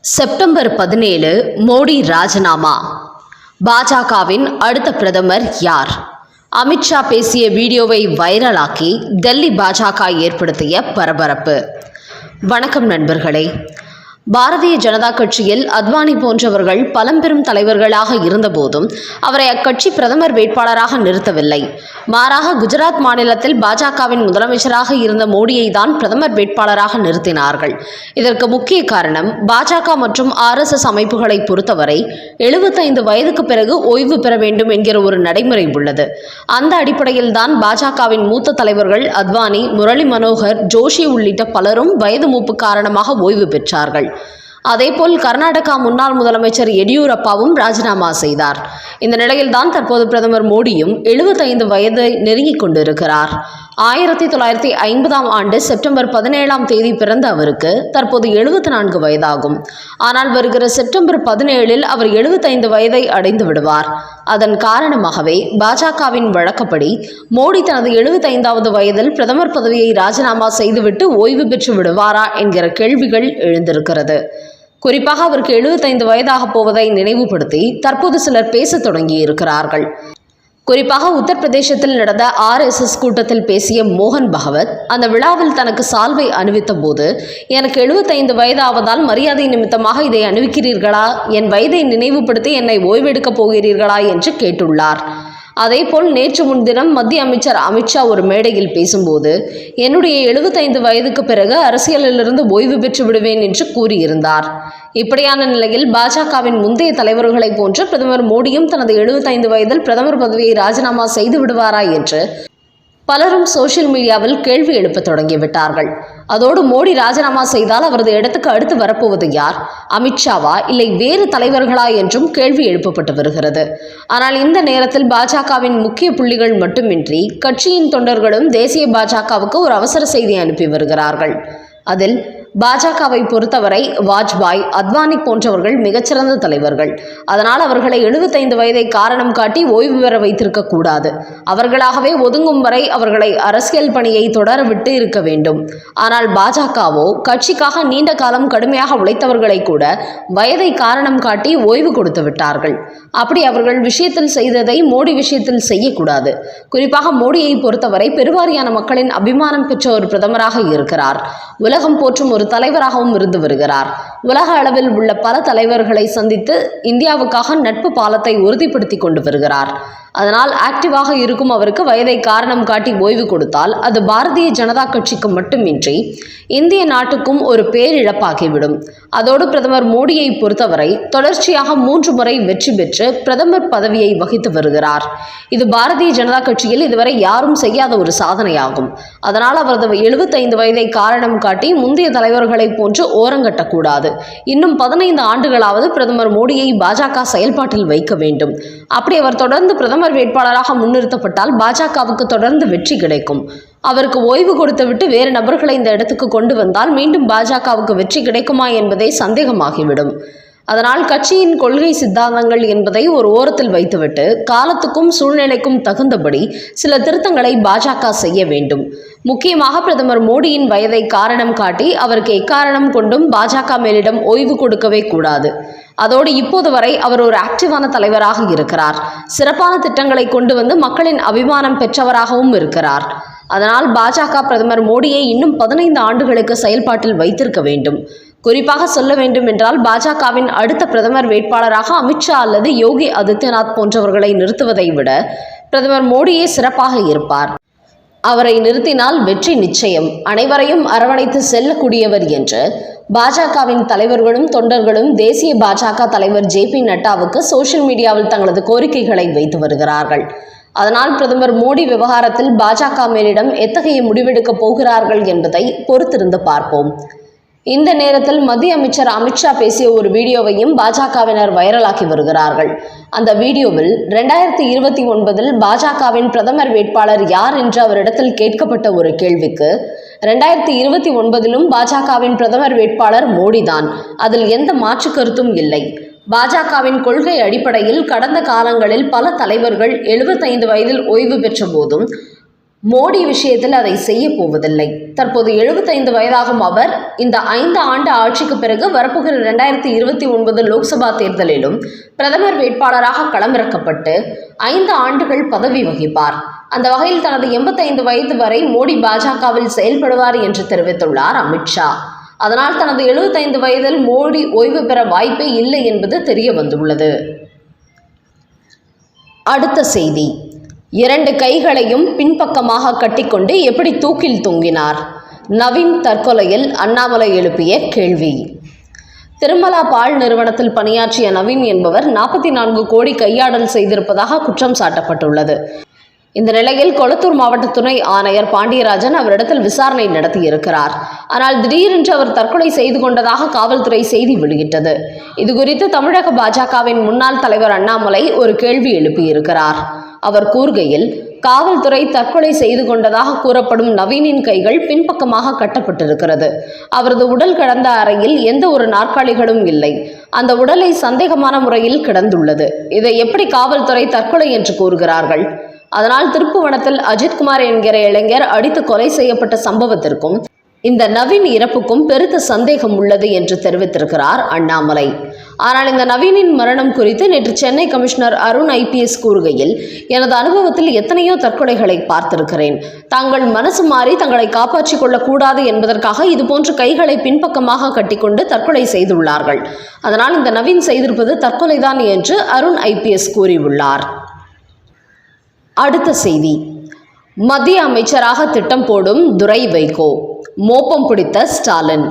September பதினேழு மோடி ராஜினாமா. பாஜகவின் அடுத்த பிரதமர் யார்? அமித்ஷா பேசிய வீடியோவை வைரலாக்கி டெல்லி பாஜக ஏற்படுத்திய பரபரப்பு. வணக்கம் நண்பர்களே. பாரதிய ஜனதா கட்சியில் அத்வானி போன்றவர்கள் பலம்பெரும் தலைவர்களாக இருந்தபோதும் அவரை அக்கட்சி பிரதமர் வேட்பாளராக நிறுத்தவில்லை. மாறாக குஜராத் மாநிலத்தில் பாஜகவின் முதலமைச்சராக இருந்த மோடியை தான் பிரதமர் வேட்பாளராக நிறுத்தினார்கள். இதற்கு முக்கிய காரணம் பாஜக மற்றும் ஆர்எஸ்எஸ் அமைப்புகளை பொறுத்தவரை எழுபத்தைந்து வயதுக்கு பிறகு ஓய்வு பெற வேண்டும் என்கிற ஒரு நடைமுறை உள்ளது. அந்த அடிப்படையில் தான் பாஜகவின் மூத்த தலைவர்கள் அத்வானி முரளி மனோகர் ஜோஷி உள்ளிட்ட பலரும் வயது மூப்பு காரணமாக ஓய்வு பெற்றார்கள். அதேபோல் கர்நாடகா முன்னாள் முதலமைச்சர் எடியூரப்பாவும் ராஜினாமா செய்தார். இந்த நிலையில்தான் தற்போது பிரதமர் மோடியும் எழுபத்தைந்து வயதை நெருங்கிக் கொண்டிருக்கிறார். ஆயிரத்தி தொள்ளாயிரத்தி ஐம்பதாம் ஆண்டு செப்டம்பர் பதினேழாம் தேதி பிறந்த அவருக்கு தற்போது எழுபத்தி நான்கு வயதாகும். ஆனால் வருகிற செப்டம்பர் பதினேழில் அவர் எழுபத்தைந்து வயதை அடைந்து விடுவார். அதன் காரணமாகவே பாஜகவின் வழக்கப்படி மோடி தனது எழுபத்தைந்தாவது வயதில் பிரதமர் பதவியை ராஜினாமா செய்துவிட்டு ஓய்வு பெற்று விடுவாரா என்கிற கேள்விகள் எழுந்திருக்கிறது. குறிப்பாக அவருக்கு எழுபத்தைந்து வயதாக போவதை நினைவுபடுத்தி தற்போது சிலர் பேசத் தொடங்கியிருக்கிறார்கள் குறிப்பாக உத்தரப்பிரதேசத்தில் நடந்த ஆர்எஸ்எஸ் கூட்டத்தில் பேசிய மோகன் பகவத் அந்த விழாவில் தனக்கு சால்வை அணிவித்த போது எனக்கு எழுபத்தைந்து வயதாவதால் மரியாதை நிமித்தமாக இதை அணிவிக்கிறீர்களா? என் வயதை நினைவுபடுத்தி என்னை ஓய்வெடுக்கப் போகிறீர்களா? என்று கேட்டுள்ளார். அதேபோல் நேற்று முன்தினம் மத்திய அமைச்சர் அமித்ஷா ஒரு மேடையில் பேசும்போது என்னுடைய எழுபத்தைந்து வயதுக்கு பிறகு அரசியலிலிருந்து ஓய்வு பெற்று விடுவேன் என்று கூறியிருந்தார். இப்படியான நிலையில் பாஜகவின் முந்தைய தலைவர்களைப் போன்று பிரதமர் மோடியும் தனது எழுபத்தைந்து வயதில் பிரதமர் பதவியை ராஜினாமா செய்து விடுவாரா என்று பலரும் சோஷியல் மீடியாவில் கேள்வி எழுப்பத் தொடங்கிவிட்டார்கள். அதோடு மோடி ராஜினாமா செய்தால் அவரது இடத்துக்கு அடுத்து வரப்போவது யார்? அமித்ஷாவா இல்லை வேறு தலைவர்களா என்றும் கேள்வி எழுப்பப்பட்டு வருகிறது. ஆனால் இந்த நேரத்தில் பாஜகவின் முக்கிய புள்ளிகள் மட்டுமின்றி கட்சியின் தொண்டர்களும் தேசிய பாஜகவுக்கு ஒரு அவசர செய்தி அனுப்பி வருகிறார்கள். அதில் பாஜகவை பொறுத்தவரை வாஜ்பாய் அத்வானி போன்றவர்கள் மிகச்சிறந்த தலைவர்கள். அதனால் அவர்களை எழுபத்தைந்து வயதை காரணம் காட்டி ஓய்வு பெற வைத்திருக்க கூடாது. அவர்களாகவே ஒதுங்கும் வரை அவர்களை அரசியல் பணியை தொடர விட்டு இருக்க வேண்டும். ஆனால் பாஜகவோ கட்சிக்காக நீண்ட காலம் கடுமையாக உழைத்தவர்களை கூட வயதை காரணம் காட்டி ஓய்வு கொடுத்து விட்டார்கள். அப்படி அவர்கள் விஷயத்தில் செய்ததை மோடி விஷயத்தில் செய்யக்கூடாது. குறிப்பாக மோடியை பொறுத்தவரை பெருவாரியான மக்களின் அபிமானம் பெற்ற ஒரு பிரதமராக இருக்கிறார். உலகம் போற்றும் ஒரு தலைவராகவும் இருந்து வருகிறார். உலக அளவில் உள்ள பல தலைவர்களை சந்தித்து இந்தியாவுக்காக நட்பு பாலத்தை உறுதிப்படுத்தி கொண்டு வருகிறார். அதனால் ஆக்டிவாக இருக்கும் அவருக்கு வயதை காரணம் காட்டி ஓய்வு கொடுத்தால் அது பாரதிய ஜனதா கட்சிக்கு மட்டுமின்றி இந்திய நாட்டுக்கும் ஒரு பேரிழப்பாகிவிடும். அதோடு பிரதமர் மோடியை பொறுத்தவரை தொடர்ச்சியாக மூன்று முறை வெற்றி பெற்று பிரதமர் பதவியை வகித்து வருகிறார். இது பாரதிய ஜனதா கட்சியில் இதுவரை யாரும் செய்யாத ஒரு சாதனையாகும். அதனால் அவரது எழுபத்தைந்து வயதை காரணம் காட்டி முந்தைய தலைவர்களைப் போன்று ஓரங்கட்டக்கூடாது இன்னும் பதினைந்து ஆண்டுகளாவது பிரதமர் மோடியை பாஜக செயல்பாட்டில் வைக்க வேண்டும். அப்படி அவர் தொடர்ந்து பிரதமர் வேட்பாளராக முன்னிறுத்தப்பட்டால் பாஜகவுக்கு தொடர்ந்து வெற்றி கிடைக்கும். அவருக்கு ஓய்வு கொடுத்துவிட்டு வேறு நபர்களை இந்த இடத்துக்கு கொண்டு வந்தால் மீண்டும் பாஜகவுக்கு வெற்றி கிடைக்குமா என்பதே சந்தேகமாகிவிடும். அதனால் கட்சியின் கொள்கை சித்தாந்தங்கள் என்பதை ஒரு ஓரத்தில் வைத்துவிட்டு காலத்துக்கும் சூழ்நிலைக்கும் தகுந்தபடி சில திருத்தங்களை பாஜக செய்ய வேண்டும். முக்கியமாக பிரதமர் மோடியின் வயதை காரணம் காட்டி அவருக்கு எக்காரணம் கொண்டும் பாஜக மேலிடம் ஓய்வு கொடுக்கவே கூடாது. அதோடு இப்போது வரை அவர் ஒரு ஆக்டிவான தலைவராக இருக்கிறார். சிறப்பான திட்டங்களை கொண்டு வந்து மக்களின் அபிமானம் பெற்றவராகவும் இருக்கிறார். அதனால் பாஜக பிரதமர் மோடியை இன்னும் பதினைந்து ஆண்டுகளுக்கு செயல்பாட்டில் வைத்திருக்க வேண்டும். குறிப்பாக சொல்ல வேண்டும் என்றால் பாஜகவின் அடுத்த பிரதமர் வேட்பாளராக அமித்ஷா அல்லது யோகி ஆதித்யநாத் போன்றவர்களை நிறுத்துவதை விட பிரதமர் மோடியே சிறப்பாக இருப்பார். அவரை நிறுத்தினால் வெற்றி நிச்சயம். அனைவரையும் அரவணைத்து செல்லக்கூடியவர் என்று பாஜகவின் தலைவர்களும் தொண்டர்களும் தேசிய பாஜக தலைவர் ஜே பி நட்டாவுக்கு சோஷியல் மீடியாவில் தங்களது கோரிக்கைகளை வைத்து வருகிறார்கள். அதனால் பிரதமர் மோடி விவகாரத்தில் பாஜக மேலிடம் எத்தகைய முடிவெடுக்கப் போகிறார்கள் என்பதை பொறுத்திருந்து பார்ப்போம். இந்த நேரத்தில் மத்திய அமைச்சர் அமித்ஷா பேசிய ஒரு வீடியோவையும் பாஜகவினர் வைரலாக்கி வருகிறார்கள். அந்த வீடியோவில் ரெண்டாயிரத்தி இருபத்தி ஒன்பதில் பாஜகவின் பிரதமர் வேட்பாளர் யார் என்று அவரிடத்தில் கேட்கப்பட்ட ஒரு கேள்விக்கு ரெண்டாயிரத்தி இருபத்தி ஒன்பதிலும் பாஜகவின் பிரதமர் வேட்பாளர் மோடிதான். அதில் எந்த மாற்று கருத்தும் இல்லை. பாஜகவின் கொள்கை அடிப்படையில் கடந்த காலங்களில் பல தலைவர்கள் எழுபத்தைந்து வயதில் ஓய்வு பெற்ற போதும் மோடி விஷயத்தில் அதை செய்ய போவதில்லை. தற்போது எழுபத்தைந்து வயதாகும் அவர் இந்த ஐந்து ஆண்டு ஆட்சிக்கு பிறகு வரப்புகிற இரண்டாயிரத்தி இருபத்தி ஒன்பது லோக்சபா தேர்தலிலும் பிரதமர் வேட்பாளராக களமிறக்கப்பட்டு ஐந்து ஆண்டுகள் பதவி வகிப்பார். அந்த வகையில் தனது எண்பத்தைந்து வயது வரை மோடி பாஜகவில் செயல்படுவார் என்று தெரிவித்துள்ளார் அமித்ஷா அதனால் தனது எழுபத்தைந்து வயதில் மோடி ஓய்வு பெற வாய்ப்பே இல்லை என்பது தெரிய வந்துள்ளது அடுத்த செய்தி. இரண்டு கைகளையும் பின்பக்கமாக கட்டிக்கொண்டு எப்படி தூக்கில் தொங்கினார்? நவீன் தற்கொலையில் அண்ணாமலை எழுப்பிய கேள்வி. திருமலா பால் நிறுவனத்தில் பணியாற்றிய நவீன் என்பவர் நாற்பத்தி நான்கு கோடி கையாடல் செய்திருப்பதாக குற்றம் சாட்டப்பட்டுள்ளது. இந்த நிலையில் கொளத்தூர் மாவட்ட துணை ஆணையர் பாண்டியராஜன் அவரிடத்தில் விசாரணை நடத்தியிருக்கிறார். ஆனால் திடீரென்று அவர் தற்கொலை செய்து கொண்டதாக காவல்துறை செய்தி வெளியிட்டது. இதுகுறித்து தமிழக பாஜகவின் முன்னாள் தலைவர் அண்ணாமலை ஒரு கேள்வி எழுப்பியிருக்கிறார். அவர் கூறுகையில் காவல்துறை தற்கொலை செய்து கொண்டதாக கூறப்படும் நவீனின் கைகள் பின்பக்கமாக கட்டப்பட்டிருக்கிறது. அவரது உடல் கடந்த அறையில் எந்த ஒரு நாற்காலிகளும் இல்லை. அந்த உடலை சந்தேகமான முறையில் கிடந்துள்ளது. இதை எப்படி காவல்துறை தற்கொலை என்று கூறுகிறார்கள்? அதனால் திருப்புவனத்தில் அஜித்குமார் என்கிற இளைஞர் அடித்து கொலை செய்யப்பட்ட சம்பவத்திற்கும் இந்த நவீன் இறப்புக்கும் பெருத்த சந்தேகம் உள்ளது என்று தெரிவித்திருக்கிறார் அண்ணாமலை. ஆனால் இந்த நவீனின் மரணம் குறித்து நேற்று சென்னை கமிஷனர் அருண் ஐபிஎஸ் கூறுகையில் எனது அனுபவத்தில் எத்தனையோ தற்கொலைகளை பார்த்திருக்கிறேன். தாங்கள் மனசு மாறி தங்களை காப்பாற்றிக் கொள்ளக்கூடாது என்பதற்காக இதுபோன்று கைகளை பின்பக்கமாக கட்டிக்கொண்டு தற்கொலை செய்துள்ளார்கள். அதனால் இந்த நவீன் செய்திருப்பது தற்கொலைதான் என்று அருண் ஐபிஎஸ் கூறியுள்ளார். அடுத்த செய்தி. மத்திய அமைச்சராக திட்டம் போடும் துரை வைகோ மோப்பம் பிடித்த ஸ்டாலின்.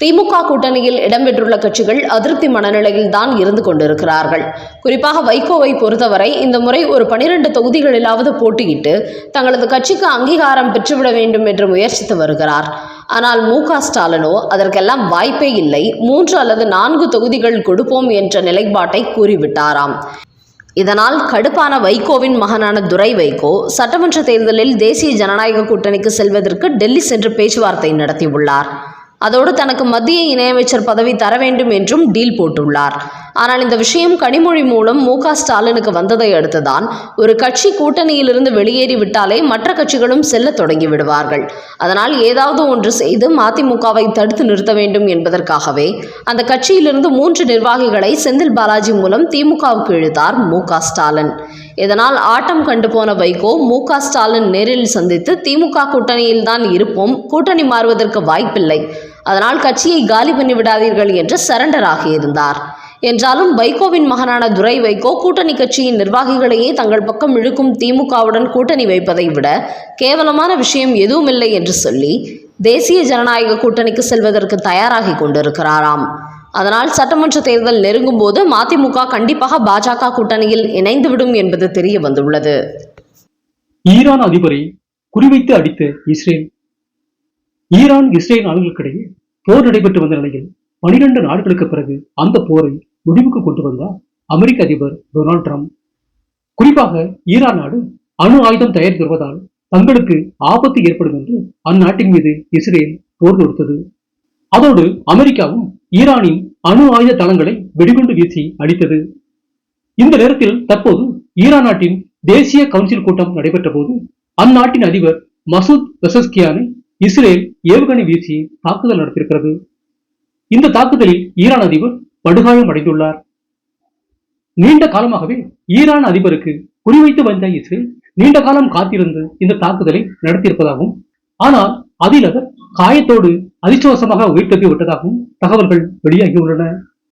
திமுக கூட்டணியில் இடம்பெற்றுள்ள கட்சிகள் அதிருப்தி மனநிலையில் தான் இருந்து கொண்டிருக்கிறார்கள். குறிப்பாக வைகோவை பொறுத்தவரை இந்த முறை ஒரு பனிரெண்டு தொகுதிகளிலாவது போட்டியிட்டு தங்களது கட்சிக்கு அங்கீகாரம் பெற்றுவிட வேண்டும் என்று முயற்சித்து வருகிறார். ஆனால் மு க ஸ்டாலினோ அதற்கெல்லாம் வாய்ப்பே இல்லை. மூன்று அல்லது நான்கு தொகுதிகள் கொடுப்போம் என்ற நிலைப்பாட்டை கூறிவிட்டாராம். இதனால் கடுப்பான வைகோவின் மகனான துரை வைகோ சட்டமன்ற தேர்தலில் தேசிய ஜனநாயக கூட்டணிக்கு செல்வதற்கு டெல்லி சென்று பேச்சுவார்த்தை நடத்தியுள்ளார். அதோடு தனக்கு மத்திய இணையமைச்சர் பதவி தர வேண்டும் என்றும் டீல் போட்டுள்ளார். ஆனால் இந்த விஷயம் கனிமொழி மூலம் மு ஸ்டாலினுக்கு வந்ததை அடுத்துதான் ஒரு கட்சி கூட்டணியிலிருந்து வெளியேறி விட்டாலே மற்ற கட்சிகளும் செல்ல தொடங்கி விடுவார்கள். அதனால் ஏதாவது ஒன்று செய்து மதிமுகவை தடுத்து நிறுத்த வேண்டும் என்பதற்காகவே அந்த கட்சியிலிருந்து மூன்று நிர்வாகிகளை செந்தில் பாலாஜி மூலம் திமுகவுக்கு இழுத்தார் மு ஸ்டாலின். இதனால் ஆட்டம் கண்டு போன வைகோ மு ஸ்டாலின் நேரில் சந்தித்து திமுக கூட்டணியில் தான் இருப்போம் கூட்டணி மாறுவதற்கு வாய்ப்பில்லை. அதனால் கட்சியை காலி பண்ணி விடாதீர்கள் என்று சரண்டர் ஆகியிருந்தார் என்றாலும் வைகோவின் மகனான துரை வைகோ கூட்டணி கட்சியின் நிர்வாகிகளையே தங்கள் பக்கம் இழுக்கும் திமுகவுடன் கூட்டணி வைப்பதை விட கேவலமான விஷயம் எதுவுமில்லை என்று சொல்லி தேசிய ஜனநாயக கூட்டணிக்கு செல்வதற்கு தயாராகி கொண்டிருக்கிறாராம். அதனால் சட்டமன்ற தேர்தல் நெருங்கும் போது மதிமுக கண்டிப்பாக பாஜக கூட்டணியில் இணைந்துவிடும் என்பது தெரிய வந்துள்ளது. ஈரான் அதிபரை குறிவைத்து அடித்த இஸ்ரேல். ஈரான் இஸ்ரேல் நாடுகளுக்கிடையே போர் நடைபெற்று வந்த நிலையில் பனிரெண்டு நாட்களுக்கு பிறகு அந்த போரை முடிவுக்கு கொண்டு வந்தார் அமெரிக்க அதிபர் டொனால்ட் ட்ரம்ப். குறிப்பாக ஈரான் நாடு அணு ஆயுதம் தயாரித்து வருவதால் தங்களுக்கு ஆபத்து ஏற்படும் என்று அந்நாட்டின் மீது இஸ்ரேல் போர் தொடுத்தது. அதோடு அமெரிக்காவும் ஈரானின் அணு ஆயுத தளங்களை வெடிகுண்டு வீசி அடித்தது. இந்த நேரத்தில் தற்போது ஈரான் நாட்டின் தேசிய கவுன்சில் கூட்டம் நடைபெற்ற போது அந்நாட்டின் அதிபர் மசூத் பெசஸ்கியானை இஸ்ரேல் ஏவுகணை வீசி தாக்குதல் நடத்தியிருக்கிறது. இந்த தாக்குதலில் ஈரான் அதிபர் படுகாயம் அடைந்துள்ளார். நீண்ட காலமாகவே ஈரான் அதிபருக்கு குறிவைத்து வந்த இஸ்ரேல் நீண்ட காலம் காத்திருந்து இந்த தாக்குதலை நடத்தியிருப்பதாகவும் ஆனால் அதில் அவர் காயத்தோடு அதிர்ஷ்டவசமாக உயிர் தப்பி விட்டதாகவும் தகவல்கள் வெளியாகியுள்ளன.